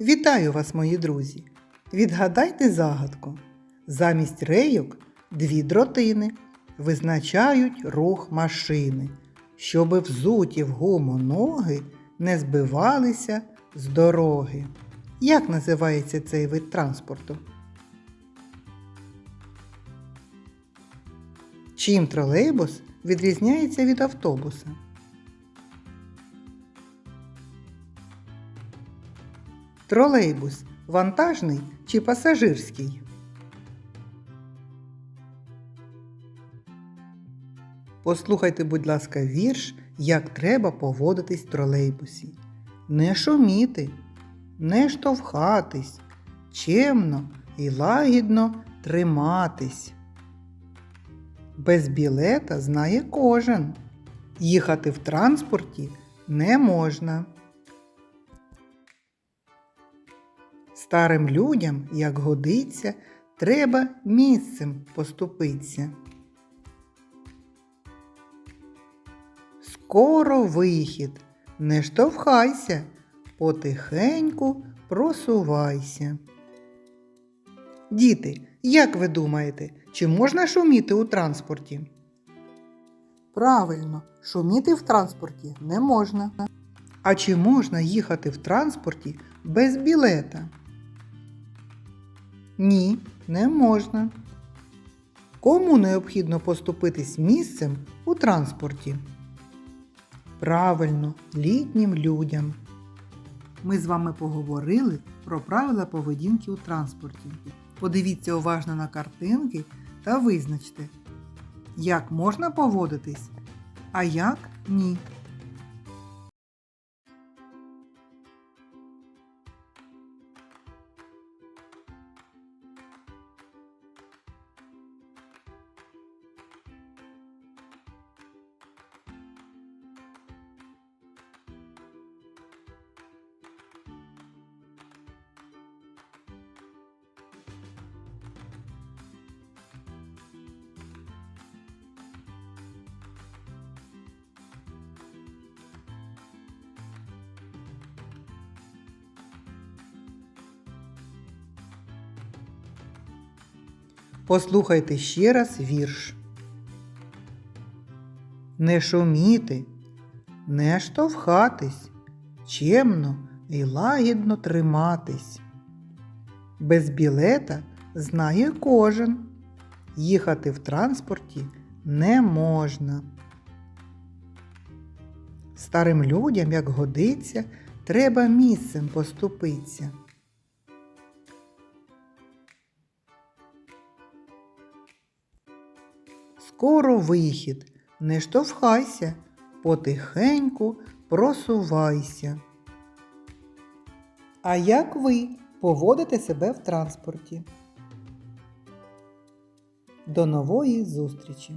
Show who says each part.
Speaker 1: Вітаю вас, мої друзі! Відгадайте загадку. Замість рейок дві дротини визначають рух машини, щоби взуті в гуму ноги не збивалися з дороги. Як називається цей вид транспорту? Чим тролейбус відрізняється від автобуса? Тролейбус вантажний чи пасажирський? Послухайте, будь ласка, вірш, як треба поводитись в тролейбусі. Не шуміти, не штовхатись, чемно і лагідно триматись. Без білета знає кожен. Їхати в транспорті не можна. Старим людям, як годиться, треба місцем поступиться. Скоро вихід, не штовхайся, потихеньку просувайся. Діти, як ви думаєте, чи можна шуміти у транспорті? Правильно, шуміти в транспорті не можна. А чи можна їхати в транспорті без білета? Ні, не можна. Кому необхідно поступитись місцем у транспорті? Правильно, літнім людям. Ми з вами поговорили про правила поведінки у транспорті. Подивіться уважно на картинки та визначте, як можна поводитись, а як ні. Послухайте ще раз вірш. Не шуміти, не штовхатись, чемно і лагідно триматись. Без білета знає кожен. Їхати в транспорті не можна. Старим людям, як годиться, треба місцем поступиться. Скоро вихід, не штовхайся, потихеньку просувайся. А як ви поводите себе в транспорті? До нової зустрічі!